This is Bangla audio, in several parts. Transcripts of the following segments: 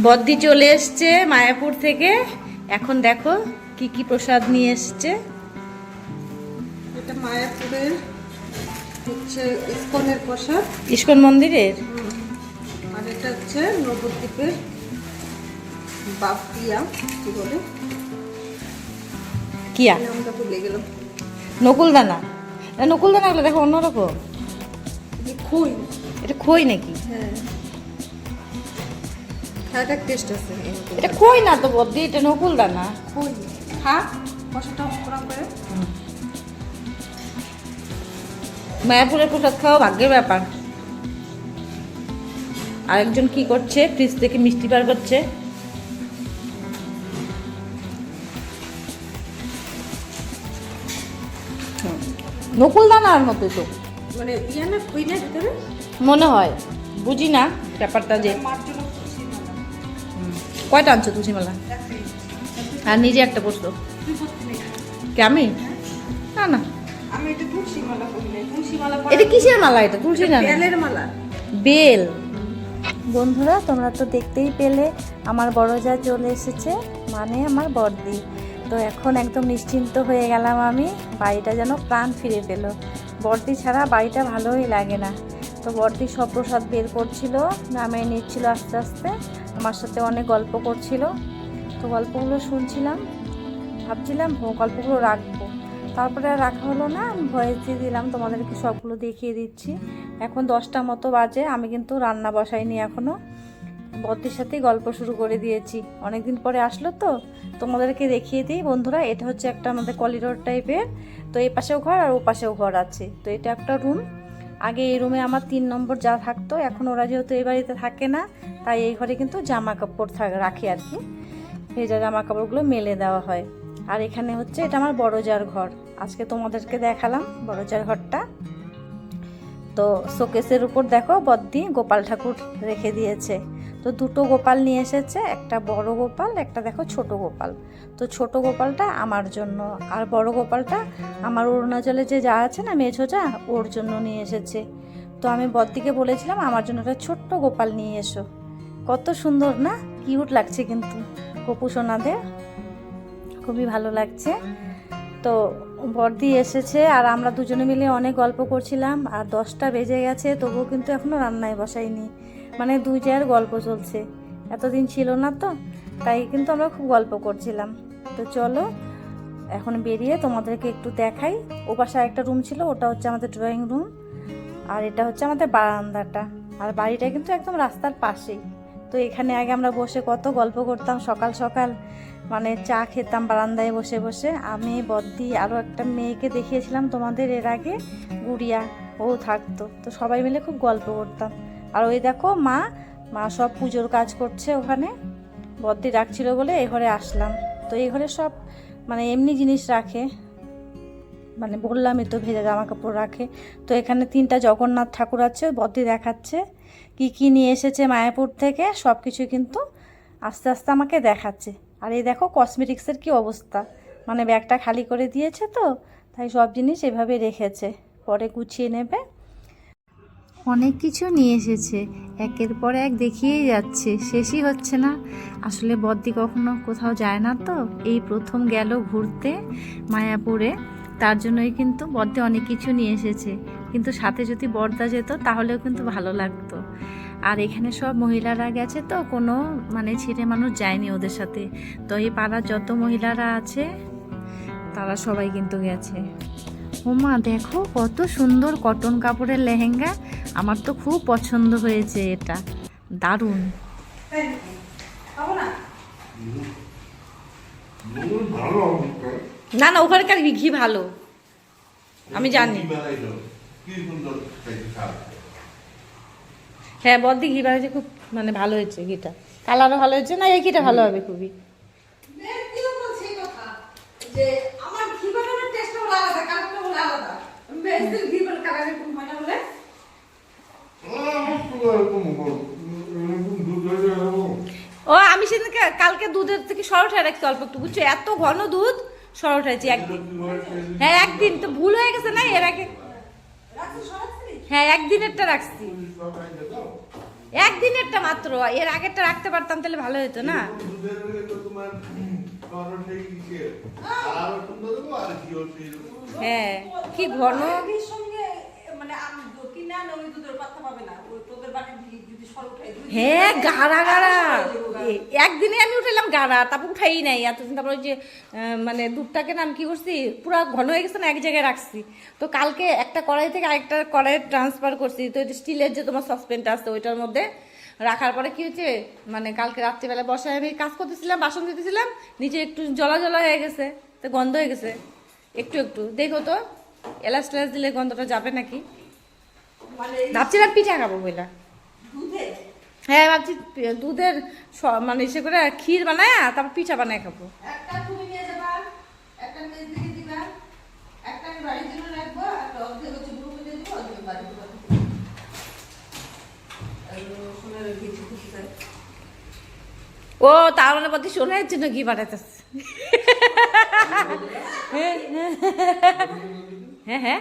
বদ্দি চলে এসছে মায়াপুর থেকে। এখন দেখো কি কি প্রসাদ নিয়ে এসছে। এটা মায়াপুরের হচ্ছে ইস্কনের প্রসাদ। ইস্কন মন্দিরের? আর এটা হচ্ছে নবদ্বীপের বাপিয়া কি বলে? কিয়া? নামটা ভুলে গেলাম। নকুলদানা? নকুলদানা গুলো দেখো অন্যরকম। খুই। এটা খই নাকি? হ্যাঁ। এটা টেস্ট আছে। এটা খই না তো বদ্দি এটা নকুলদানা খুই খা কষাটা গরম করে মায়াপুরের প্রসাদ খাওয়া ভাগ্যের ব্যাপার। আরেকজন কি করছে? ফ্রিজ থেকে মিষ্টি বার করছে। নকুল দানার মতো তো। মানে ইয়ে মনে হয়। বুঝি না ব্যাপারটা যে। মার জন্য খুশি না কয়টা আনছো তুলসীমালা আর নিজে একটা বসল তুই কে আমি? না না। এটা তুলসী মালা করি না তুলসী মালা এটা কিসের মালা এটা? তুলসী না মালা। বেল। বন্ধুরা তোমরা তো দেখতেই পেলে আমার বড় যা চলে এসেছে মানে আমার বড়দি। তো এখন একদম নিশ্চিন্ত হয়ে গেলাম আমি বাড়িটা যেন প্রাণ ফিরে পেল। বড়দি ছাড়া বাড়িটা ভালোই লাগে না। তো বড়দি সব প্রসাদ বের করছিল নামিয়ে নিচ্ছিল আস্তে আস্তে। আমার সাথে অনেক গল্প করছিল। তো গল্পগুলো শুনছিলাম, ভাবছিলাম গল্পগুলো রাখব। তারপরে আর রাখা হলো না ভয়েস দিয়ে দিলাম, তোমাদেরকে সবগুলো দেখিয়ে দিচ্ছি। এখন দশটা মতো বাজে, আমি কিন্তু রান্না বসাইনি এখনও বদ্দির সাথেই গল্প শুরু করে দিয়েছি। অনেকদিন পরে আসলো তো, তোমাদেরকে দেখিয়ে দিই। বন্ধুরা, এটা হচ্ছে একটা আমাদের কলিডোর টাইপের তো এই পাশেও ঘর আর ও পাশেও ঘর আছে। তো এটা একটা রুম আগে এই রুমে আমার তিন নম্বর যা থাকতো, এখন ওরা যেহেতু এই বাড়িতে থাকে না, তাই এই ঘরে কিন্তু জামা কাপড় রাখে আর কি। ভেজা জামা কাপড়গুলো মেলে দেওয়া হয়। আর এখানে হচ্ছে এটা আমার বড় যার ঘর। আজকে তোমাদেরকে দেখালাম বড় যার ঘরটা। তো শোকেসের উপর দেখো বদ্দি গোপাল ঠাকুর রেখে দিয়েছে। তো দুটো গোপাল নিয়ে এসেছে, একটা বড় গোপাল, একটা দেখো ছোট গোপাল। তো ছোট গোপালটা আমার জন্য, আর বড় গোপালটা আমার অরুণাচলে যে যা আছে না মেঝোজা ওর জন্য নিয়ে এসেছে। তো আমি বদ্দিকে বলেছিলাম, আমার জন্য একটা ছোট্ট গোপাল নিয়ে এসো। কত সুন্দর না? কিউট লাগছে কিন্তু কপু সোনাদের। খুবই ভালো লাগছে। তো বর্দি এসেছে, আর আমরা দুজনে মিলে অনেক গল্প করছিলাম, আর দশটা বেজে গেছে, তবুও কিন্তু এখনও রান্নায় বসাইনি। মানে দুই জায়ের গল্প চলছে। এতদিন ছিল না তো, তাই কিন্তু আমরা খুব গল্প করছিলাম। তো চলো, এখন বেরিয়ে তোমাদেরকে একটু দেখাই। ও পাশে একটা রুম ছিল, ওটা হচ্ছে আমাদের ড্রয়িং রুম আর এটা হচ্ছে আমাদের বারান্দাটা। আর বাড়িটা কিন্তু একদম রাস্তার পাশেই। তো এখানে আগে আমরা বসে কত গল্প করতাম, সকাল সকাল মানে চা খেতাম বারান্দায় বসে বসে। আমি, বদ্দি, আরও একটা মেয়েকে দেখিয়েছিলাম তোমাদের এর আগে, গুড়িয়া, ও থাকতো। তো সবাই মিলে খুব গল্প করতাম। আর ওই দেখো মা মা সব পুজোর কাজ করছে ওখানে। বদ্দি রাখছিল বলে এই ঘরে আসলাম। তো এই ঘরে সব মানে এমনি জিনিস রাখে। মানে বললামই তো ভেজা জামা কাপড় রাখে। তো এখানে তিনটা জগন্নাথ ঠাকুর আছে বদ্দি দেখাচ্ছে। কি কি নিয়ে এসেছে মায়াপুর থেকে সব কিছু কিন্তু আস্তে আস্তে আমাকে দেখাচ্ছে। আর এই দেখো কসমেটিক্সের কি অবস্থা। মানে ব্যাগটা খালি করে দিয়েছে তো, তাই সব জিনিস এভাবে রেখেছে। পরে গুছিয়ে নেবে। অনেক কিছু নিয়ে এসেছে। একের পর এক দেখিয়েই যাচ্ছে। শেষই হচ্ছে না। আসলে বদ্দি কখনো কোথাও যায় না তো। এই প্রথম গেল ঘুরতে মায়াপুরে। তার জন্যই কিন্তু বদ্দি অনেক কিছু নিয়ে এসেছে। কিন্তু সাথে যদি বর্দা যেত, তাহলেও কিন্তু ভালো লাগতো। আর এখানে সব মহিলারা গেছে তো, কোনো মানে ছেলে মানুষ যায়নি ওদের সাথে। তো এই পাড়ার যত মহিলারা আছে, তারা সবাই কিন্তু গেছে। ওমা দেখো কত সুন্দর কটন কাপড়ের লেহেঙ্গা। আমার তো খুব পছন্দ হয়েছে এটা। দারুণ। না না না ওখানকার ঘি ভালো? আমি জানি। কি সুন্দর খারাপ হ্যাঁ বদ্দি ঘি বানিয়েছে খুব মানে ভালো হয়েছে ঘিটা। কালারও ভালো হয়েছে না এই ঘিটা ভালো হবে খুবই? যে আমার ঘি বানানোর টেস্ট আলাদা আলাদা ঘি কালার এরকম হয় না বলে? ও আমি সেদিনকে কালকে দুধের থেকে সর উঠায় রাখছি অল্প একটু বুঝছ? এত ঘন দুধ সর উঠাইছি একদিন হ্যাঁ একদিন তো ভুল হয়ে গেছে না এর আগে হ্যাঁ একদিনেরটা রাখছি। একদিনেরটা মাত্র এর আগেরটা রাখতে পারতাম তাহলে ভালো হতো না। দুধের হলে তো তোমার হচ্ছে হ্যাঁ কি ঘন? মানে হ্যাঁ গাড়া গাড়া। একদিনে আমি উঠাইলাম গাড়া তারপর উঠাই নাই। এতদিন তারপর ওই যে মানে দুধটাকে নাম কি করছি পুরো ঘন হয়ে গেছে না এক জায়গায় রাখছি। তো কালকে একটা কড়াই থেকে আরেকটা কড়াই ট্রান্সফার করছি। তো স্টিলের যে তোমার সসপেনটা আছে ওইটার মধ্যে রাখার পরে কি হয়েছে মানে কালকে রাত্রিবেলা বসায় আমি কাজ করতেছিলাম বাসন দিতেছিলাম নিচে একটু জলা জলা হয়ে গেছে তো গন্ধ হয়ে গেছে। একটু একটু। দেখো তো এলাচ টেলাচ দিলে গন্ধটা যাবে নাকি? মানে ভাবছিলাম পিঠা খাব বইলা। হ্যাঁ ভাবছি দুধের মানে ইসে করে ক্ষীর বানায় তারপর পিঠা বানায় খাব। ও তার মানে বলতে শোনার জন্য ঘি বানাইতেছে। হ্যাঁ হ্যাঁ।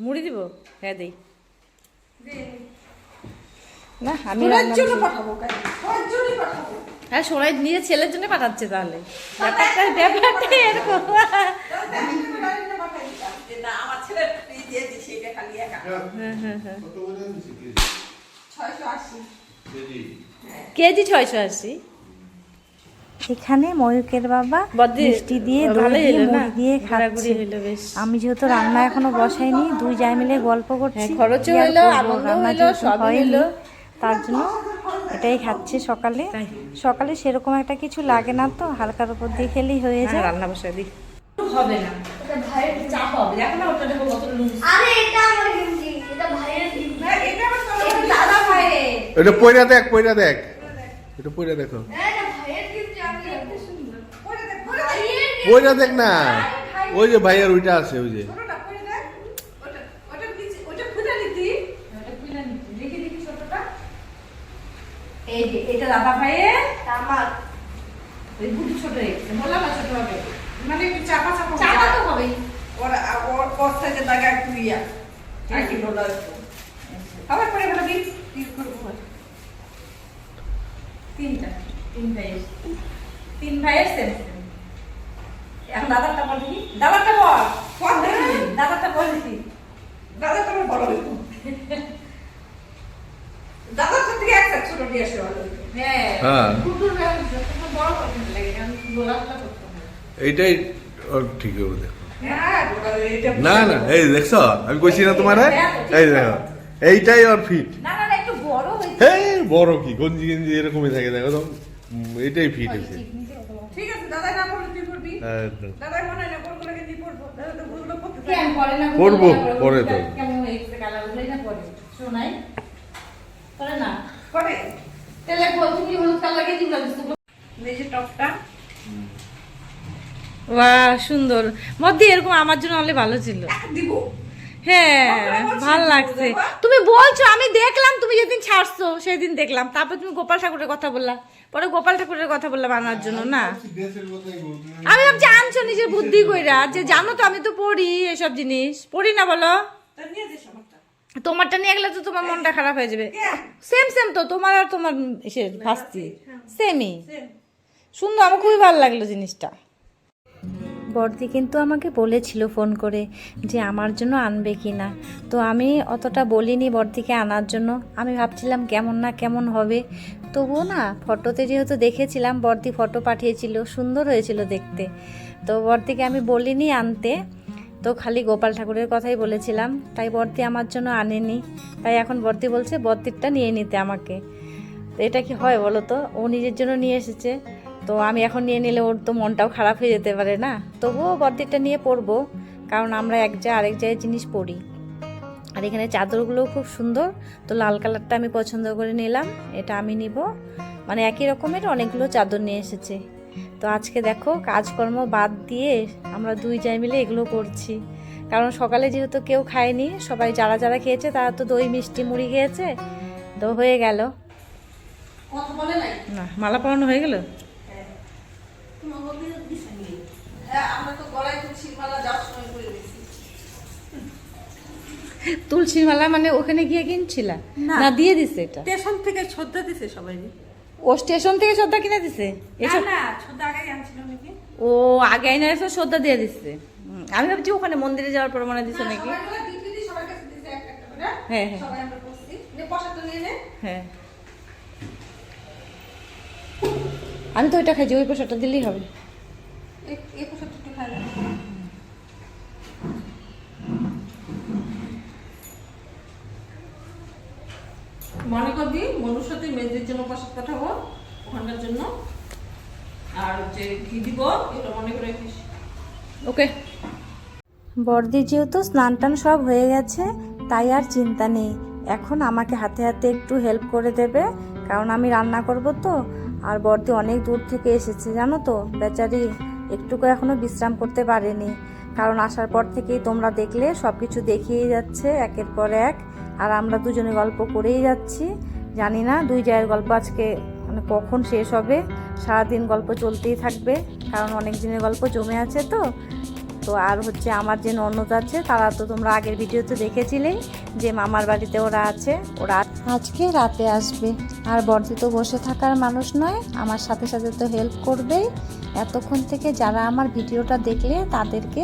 মুড়ি দিব? হ্যাঁ দেই। না আমি হ্যাঁ সোনাই নিজের ছেলের জন্য পাঠাচ্ছে তাহলে। ব্যাপারটা ব্যাপারটা এরকম। না আমার ছেলে দিয়ে দিছে এটা খালি একা। কত করে দিচ্ছি ছয়শো আশি। কেজি। কেজি ছয়শো আশি? এখানে ময়ূকের বাবা মিষ্টি দিয়ে দই দিয়ে মুড়ি দিয়ে খাচ্ছে। আমি যেহেতু রান্না এখনও বসাইনি দুই যাই মিলে গল্প করছি। হ্যাঁ, খরচও কি আর হইল, করব, আনন্দও রান্না হইল, যেহেতু হয়নি, তার জন্য এটাই খাচ্ছে সকালে। সকালে সেরকম একটা কিছু লাগে না তো হালকার উপর দিয়ে খেলেই হয়ে হ্যাঁ, যায়। রান্না বসায় দিই। হবে না। চাপ হবে। দেখো না ওটা দেখো কত লুজ। আরে এটা আমার গেঞ্জি এটা ভাইয়ের এটা আমার দাদা ভাইয়ের। এটা পয়রা দেখ পয়রা দেখ। এটা পয়রা দেখো। হ্যাঁ এটা ভাইয়ের গেঞ্জি আমি দেখতে সুন্দর পরে দেখ পরে দেখ ভাইয়ের পয়রা দেখ না ওই যে ভাইয়ের ওইটা আছে ওই যে। ছোটটা পরে দেখ। ওটা ওটা দিছি ওটা খুলে নিতি। ওটা খুলে নিচ্ছি। দেখি দেখি ছোটটা। এই যে এটা দাদা ভাইয়ের আমার ওই গুটি ছোট হয়েছে বললাম না ছোট হবে। মানে একটু চাপা চাপা চাপা তো হবেই। ওরা ওর ওর থেকে দাগা একটু ইয়া আর কি আবার পরে বলে দিন কি করব তিনটা তিন ভাইয়ের তিন ভাইয়ের সেম এখন দাদারটা বল দেখি দাদাটা বল। কোন দেখি দাদারটা বল। দেখি। দাদা তোমার বড় হইতো দাদার থেকে একটা ছোট দিয়ে আসে ভালো। হ্যাঁ। হ্যাঁ। বড় করতে লাগে কারণ গোলাপটা করতে হয় এইটাই ঠিক হবে দেখো। হ্যাঁ না না এই দেখছ? আমি কইছি না তোমার? এই দেখো। এইটাই ওর ফিট না না না একটু বড় হ্যাঁ কি? গঞ্জি গঞ্জি এরকমই থাকে দেখো তো। এটাই ফিট হয়েছে। ঠিক আছে দাদা কেন পরে তো। সুন্দর। মধ্যে এরকম আমার জন্য অনেক ভালো ছিল। হ্যাঁ ভালো লাগছে। তুমি বলছো আমি দেখলাম তুমি যেদিন ছাড়ছো সেদিন দেখলাম। তারপর তুমি গোপাল ঠাকুরের কথা বললা। পরে গোপাল ঠাকুরের কথা বললাম আনার জন্য না? আমি ভাবছি আনছো নিজের বুদ্ধি কইরা যে জানো তো আমি তো পড়ি এসব জিনিস। পড়ি না বলো? তোমারটা নিয়ে গেলে তো তোমার মনটা খারাপ হয়ে যাবে। সেম সেম তো তোমার আর তোমার এসে ভাস্তি। সেমই. সুন্দর আমার খুবই ভালো লাগল জিনিসটা। বর্দি কিন্তু আমাকে বলেছিল ফোন করে যে আমার জন্য আনবে কি না তো আমি অতটা বলিনি বর্দিকে আনার জন্য। আমি ভাবছিলাম কেমন না কেমন হবে। তবুও না, ফটোতে যেহেতু দেখেছিলাম, বর্দি ফটো পাঠিয়েছিল, সুন্দর হয়েছিল দেখতে। তো বর্দিকে আমি বলিনি আনতে। তো খালি গোপাল ঠাকুরের কথাই বলেছিলাম। তাই বর্দি আমার জন্য আনেনি। তাই এখন বর্দি বলছে, বর্দিরটা নিয়ে নিতে আমাকে। এটা কি হয় বলো তো? ও নিজের জন্য নিয়ে এসেছে। তো আমি এখন নিয়ে নিলে ওর তো মনটাও খারাপ হয়ে যেতে পারে না। তবুও বর্দিরটা নিয়ে পরবো কারণ আমরা এক জায়গায় আরেক জায়গায় জিনিস পরি আর এখানে চাদরগুলোও খুব সুন্দর তো লাল কালারটা আমি পছন্দ করে নিলাম এটা আমি নিব। মানে একই রকমের অনেকগুলো চাদর নিয়ে এসেছে। তো আজকে দেখো কাজকর্ম বাদ দিয়ে আমরা দুই জায় মিলে এগুলো করছি। কারণ সকালে যেহেতু কেউ খায়নি সবাই যারা যারা খেয়েছে তারা তো দই মিষ্টি মুড়ি খেয়েছে তো হয়ে গেল। না মালা পরানো হয়ে গেল? দিছে হ্যাঁ আমরা তো গলায় তো শিলমালা যাওয়ার সময় করে দিয়েছি। তুলসী মালা মানে ওখানে গিয়ে কিনছিলা? না। দিয়ে দিছে এটা? স্টেশন থেকে শ্রদ্ধা দিছে সবাই। ও স্টেশন থেকে শ্রদ্ধা কিনে দিছে? ও আগে আইনা এসে শ্রদ্ধা দিয়ে হুম, আমি ভাবছি ওখানে মন্দিরে যাওয়ার পর মনে দিছে নাকি হ্যাঁ হ্যাঁ। দিতে দিতে সবার কাছে দিছে একটা একটা করে হ্যাঁ, হ্যাঁ। সবাই আমরা বসছি নে প্রসাদটা নিয়ে নে হ্যাঁ আমি তো ওইটা খাইছি ওই প্রসাদটা দিলেই হবে। এই এই প্রসাদটা একটু খাই। মনে করবি মনুর সাথে মেয়েদের জন্য প্রসাদ পাঠাবো ওখানকার জন্য। আর যে ঘি দিব এটা মনে করে রাখিস ওকে। বর্দি যেহেতু স্নান টান সব হয়ে গেছে তাই আর চিন্তা নেই। এখন আমাকে হাতে হাতে একটু হেল্প করে দেবে কারণ আমি রান্না করব তো আর বর্দি অনেক দূর থেকে এসেছে, জানো তো? বেচারি একটুকু এখনও বিশ্রাম করতে পারেনি। কারণ আসার পর থেকেই তোমরা দেখলে সব কিছু দেখিয়ে যাচ্ছে, একের পর এক। আর আমরা দুজনে গল্প করেই যাচ্ছি। জানি না দুই জায়ের গল্প আজকে মানে কখন শেষ হবে। সারাদিন গল্প চলতেই থাকবে, কারণ অনেক দিনের গল্প জমে আছে তো। তো আর হচ্ছে আমার যে ননদ আছে, তারা তো তোমরা আগের ভিডিওতে দেখেছিলে যে মামার বাড়িতে ওরা আছে। ওরা আজকে রাতে আসবে। আর বর্দি তো বসে থাকার মানুষ নয়, আমার সাথে সাথে তো হেল্প করবেই এতক্ষণ থেকে যারা আমার ভিডিওটা দেখলে, তাদেরকে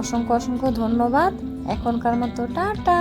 অসংখ্য অসংখ্য ধন্যবাদ। এখনকার মতো টাটা।